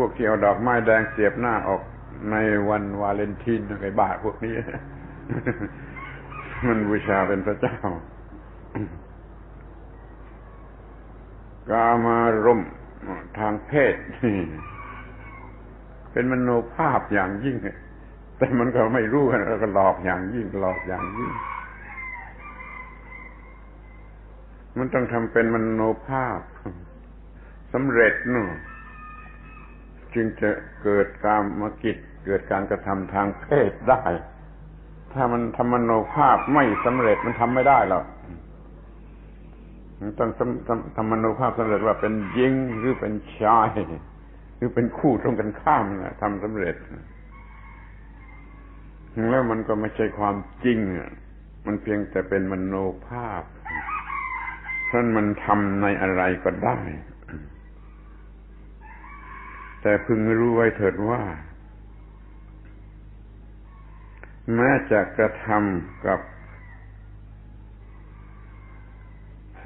วกที่เอาดอกไม้แดงเสียบหน้าออกในวันวาเลนไทินไอ้บ้าพวกนี้ มันบูชาเป็นพระเจ้า กามารมทางเพศ เป็นมโนภาพอย่างยิ่ง แต่มันก็ไม่รู้แล้วก็หลอกอย่างยิ่งหลอกอย่างยิ่ง มันต้องทำเป็นมโนภาพสำเร็จนู่ จึงจะเกิดการมกิจเกิดการกระทำทางเพศได้ ถ้ามันทำมโนภาพไม่สำเร็จมันทำไม่ได้หรอกมันต้องทำมโนภาพสำเร็จว่าเป็นหญิงหรือเป็นชายหรือเป็นคู่ตรงกันข้ามนะทำสำเร็จแล้วมันก็ไม่ใช่ความจริงมันเพียงแต่เป็นมโนภาพท่านมันทำในอะไรก็ได้ แต่พึงรู้ไว้เถิดว่า แม้จะกระทำกับ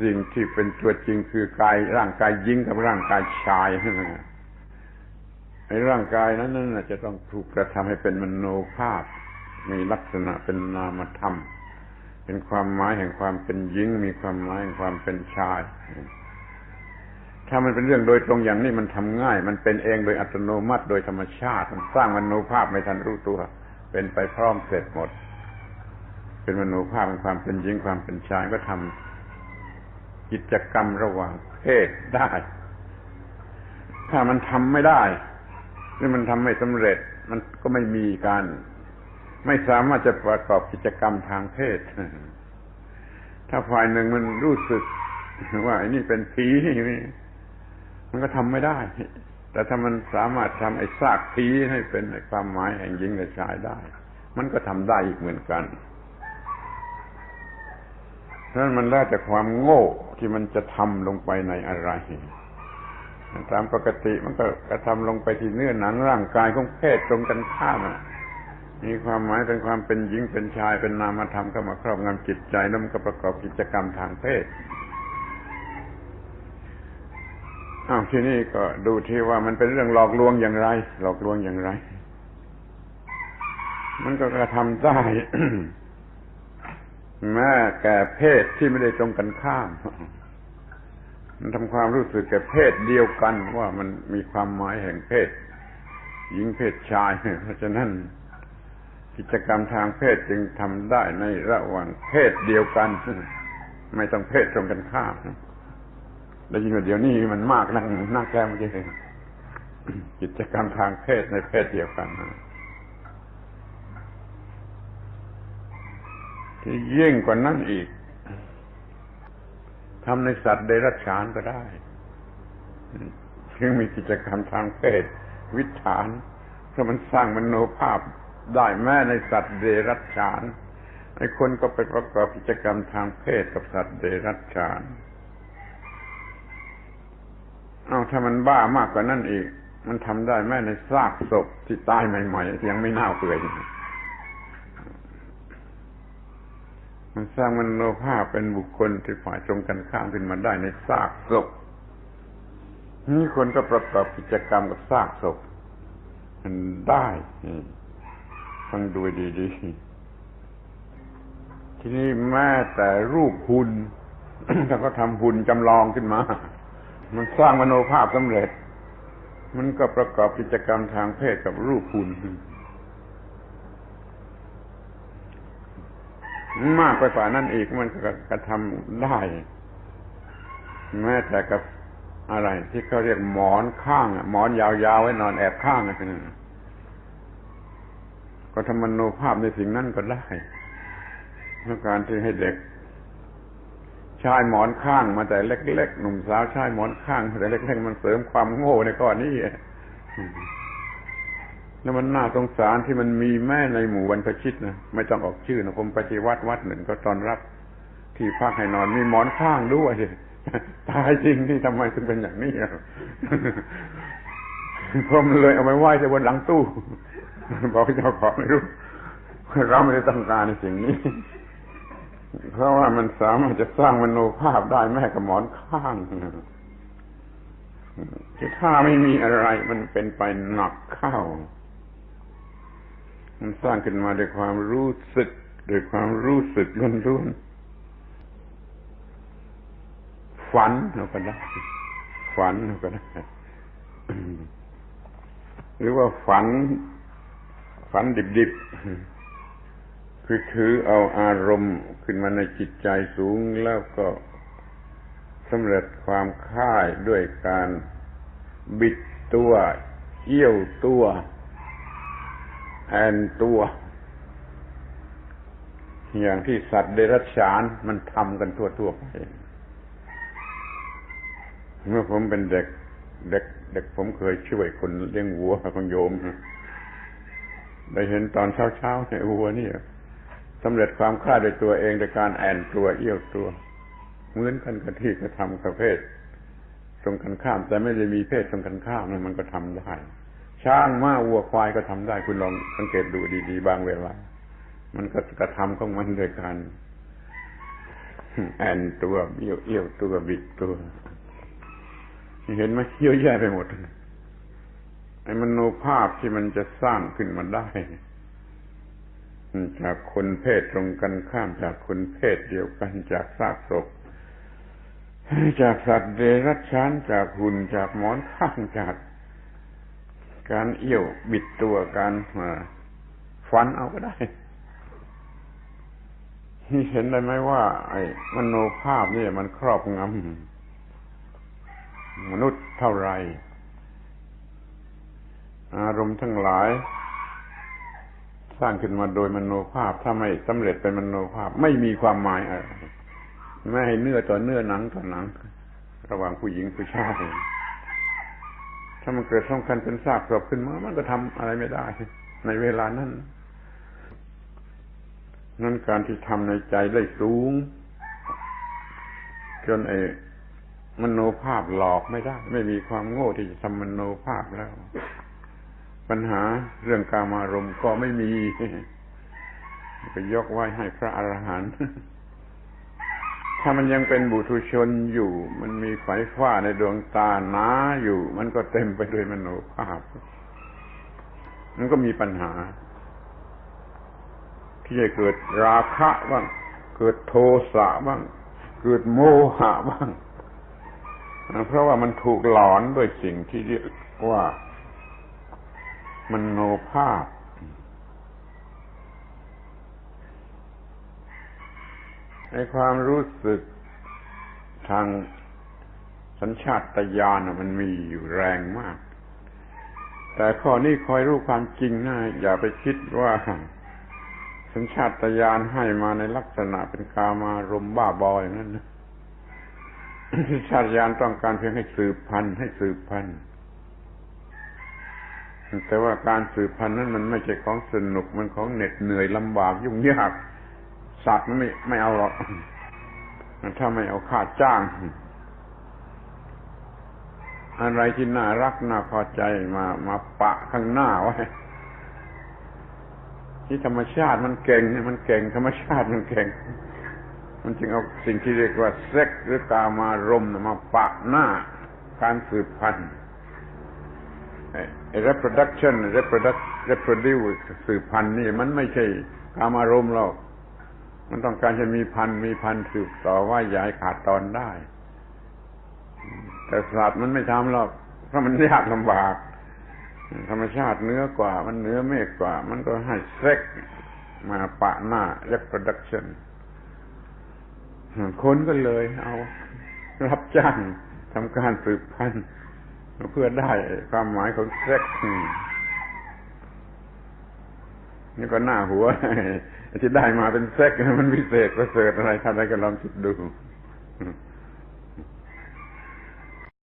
สิ่งที่เป็นตัวจริงคือกายร่างกายยิงกับร่างกายชายไอ้ร่างกายนั้นนั่นจะต้องถูกกระทำให้เป็นมโนภาพ มีลักษณะเป็นนามธรรม เป็นความหมายแห่งความเป็นหญิง มีความหมายแห่งความเป็นชาย ถ้ามันเป็นเรื่องโดยตรงอย่างนี้มันทำง่าย มันเป็นเองโดยอัตโนมัติโดยธรรมชาติ มันสร้างมโนภาพไม่ทันรู้ตัว เป็นไปพร้อมเสร็จหมด เป็นมโนภาพของความเป็นหญิงความเป็นชายก็ทำกิจกรรมระหว่างเพศได้ ถ้ามันทำไม่ได้หรือมันทำไม่สำเร็จ มันก็ไม่มีการ ไม่สามารถจะประกอบกิจกรรมทางเพศ ถ้าฝ่ายหนึ่งมันรู้สึกว่าไอ้นี่เป็นผีนี่ มันก็ทำไม่ได้ แต่ถ้ามันสามารถทำไอ้ซากผีให้เป็นความหมายแห่งหญิงและชายได้ มันก็ทำได้อีกเหมือนกันนั้นมันแล้วแต่ความโง่ที่มันจะทำลงไปในอะไรตามปกติมันก็กระทำลงไปที่เนื้อหนังร่างกายของเพศตรงกันข้ามมีความหมายเป็นความเป็นหญิงเป็นชายเป็นนามธรรมเข้ามาครอบงำจิตใจแล้วมันก็ประกอบกิจกรรมทางเพศ อ้าวทีนี้ก็ดูที่ว่ามันเป็นเรื่องหลอกลวงอย่างไร หลอกลวงอย่างไร มันก็กระทำได้แม้แก่เพศที่ไม่ได้ตรงกันข้าม มันทำความรู้สึกแก่เพศเดียวกันว่ามันมีความหมายแห่งเพศ หญิงเพศชาย เพราะฉะนั้นกิจกรรมทางเพศจึงทำได้ในระหว่างเพศเดียวกัน ไม่ต้องเพศตรงกันข้าม ล้วยิ่งเดี๋ยวนี้มันมากนั่งนั่งแก้มเองกิจกรรมทางเพศในเพศเดียวกันที่ยิ่งกว่านั้นอีกทำในสัตว์เดรัจฉานก็ได้ซึ่งมีกิจกรรมทางเพศ วิถานเพราะมันสร้างมโนภาพได้แม้ในสัตว์เดรัจฉานไอ้คนก็ไปประกอบกิจกรรมทางเพศกับสัตว์เดรัจฉาน เอาถ้ามันบ้ามากกว่านั้นอีก มันทำได้แม้ในซากศพที่ตายใหม่ๆยังไม่เน่าเปื่อยมันสร้างมันโนภาเป็นบุคคลที่ฝ่ายตรงกันข้ามขึ้นมาได้ในซากศพนี่คนก็ประกอบกิจกรรมกับซากศพมันได้ฟังดูดีๆ ทีนี้แม้แต่รูปหุ่นถ้าก็ทำหุ่นจำลองขึ้นมา มันสร้างมโนภาพสำเร็จ มันก็ประกอบกิจกรรมทางเพศกับรูปหุ่นมากไปกว่านั้นอีกมันก็กระทำได้ แม้แต่กับอะไรที่เขาเรียกหมอนข้างหมอนยาวๆไว้นอนแอบข้างอะไรนั่นก็ทำมโนภาพในสิ่งนั้นก็ได้เมื่อการที่ให้เด็ก ชายหมอนข้างมาแต่เล็กๆหนุ่มสาวชายหมอนข้างแต่เล็กๆมันเสริมความโง่ในก้อนนี้แล้วมันน่าสงสารที่มันมีแม่ในหมู่บรรพชิตนะไม่ต้องออกชื่อนะผมไปที่วัดวัดหนึ่งก็ตอนรับ ที่พักให้นอนมีหมอนข้างด้วยตายจริงที่ทำไมถึงเป็นอย่างนี้ผมเลยเอาไปไหว้ที่บนหลังตู้บอกเจ้าของไม่รู้เราไม่ได้ต้องการในสิ่งนี้ เพราะว่ามันสามารถจะสร้างมโนภาพได้แม้กับหมอนข้างถ้าไม่มีอะไรมันเป็นไปหนักเข้า มันสร้างขึ้นมาด้วยความรู้สึกด้วยความรู้สึกล้วนๆฝันเราก็ได้ ฝันเราก็ได้ หรือว่าฝัน ฝันดิบๆ คือถือเอาอารมณ์ขึ้นมาในจิตใจสูงแล้วก็สำเร็จความค่ายด้วยการบิดตัวเอี้ยวตัวแอนตัว อย่างที่สัตว์เดรัจฉานมันทำกันทั่วๆไปเมื่อผมเป็นเด็ก เด็ก เด็กผมเคยช่วยคนเลี้ยงวัวของโยมได้เห็นตอนเช้าๆในวัวนี่ สำเร็จความค่าโดยตัวเองโดยการแอนตัวเอี้ยวตัว เหมือนกันกับที่กระทำกับเพศตรงกันข้าม แต่ไม่ได้มีเพศตรงกันข้ามนะมันก็ทำได้ ช้างม้าวัวควายก็ทำได้คุณลองสังเกตดูดีๆบางเวลา มันก็กระทำของมันโดยการแอนตัวเบี้ยวเอี้ยวตัวบิดตัว เห็นไหมเยอะแยะไปหมดไอ้มโนภาพที่มันจะสร้างขึ้นมาได้ จากคนเพศตรงกันข้ามจากคนเพศเดียวกันจากซากศพจากสัตว์เดรัจฉานจากหุ่นจากหมอนข้างจากการเอี้ยวบิดตัวการฟันเอาก็ได้นี่เห็นได้ไหมว่า ไอ้มโนภาพนี่มันครอบงำมนุษย์เท่าไรอารมณ์ทั้งหลาย ร้างขึ้นมาโดยมโนภาพ ถ้าไม่สำเร็จเป็นมโนภาพ ไม่มีความหมายอะไรไม่ให้เนื้อต่อเนื้อหนังต่อหนัง ระหว่างผู้หญิงผู้ชายถ้ามันเกิดสำคัญเป็นซากศพขึ้นมามันก็ทำอะไรไม่ได้ ในเวลานั้นนั่นการที่ทำในใจได้สูงจนไอ้มโนภาพหลอกไม่ได้ ไม่มีความโง่ที่จะทำมโนภาพแล้ว ปัญหาเรื่องการมารมก็ไม่มี ไปยกไว้ให้พระอรหันต์ถ้ามันยังเป็นบุตุชนอยู่ มันมีไฟฟ้าในดวงตาหนาอยู่ มันก็เต็มไปด้วยมโนภาพมันก็มีปัญหา ที่จะเกิดราคะบ้าง เกิดโทสะบ้าง เกิดโมหะบ้าง เพราะว่ามันถูกหลอนด้วยสิ่งที่เรียกว่า มนโนภาพ ในความรู้สึกทางสัญชาตญาณมันมีอยู่แรงมาก แต่ข้อนี้คอยรู้ความจริงนะอย่าไปคิดว่า สัญชาตญาณให้มาในลักษณะเป็นกามารมบ้าบออย่างนั้นนะสัญชาตญาณต้องการเพียงให้สืบพันธุ์ให้สืบพันธุ์ แต่ว่าการสืบพันธุ์นั้นมันไม่ใช่ของสนุกมันของเหน็ดเหนื่อยลำบากยุ่งยากสัตว์มันไม่ไม่เอาหรอกถ้าไม่เอาค่าจ้าง อะไรที่น่ารักน่าพอใจมามาปะข้างหน้าไว้ที่ธรรมชาติมันเก่งมันเก่งธรรมชาติมันเก่ง มันจึงเอาสิ่งที่เรียกว่าเซ็กหรือกามารมมาปะหน้า การสืบพันธุ์ reproduction reproduct reproduce สืบพันธุ์นี่มันไม่ใช่กามารมณ์หรอกมันต้องการจะมีพันธ์มีพันธ์สืบต่อว่าอย่าให้ขาดตอนได้ แต่สัตว์มันไม่ทำหรอกเพราะมันยากลำบาก ธรรมชาติเนื้อกว่า มันเนื้อเมฆกว่า มันก็ให้เซ็กมาปะหน้า reproduction คนก็เลยเอารับจ้างทำการสืบพันธุ์ เพื่อได้ความหมายของเซ็กนี่ก็หน้าหัวที่ได้มาเป็นเซ็กมันพิเศษประเสริฐอะไรท่านใดก็ลองคิดดู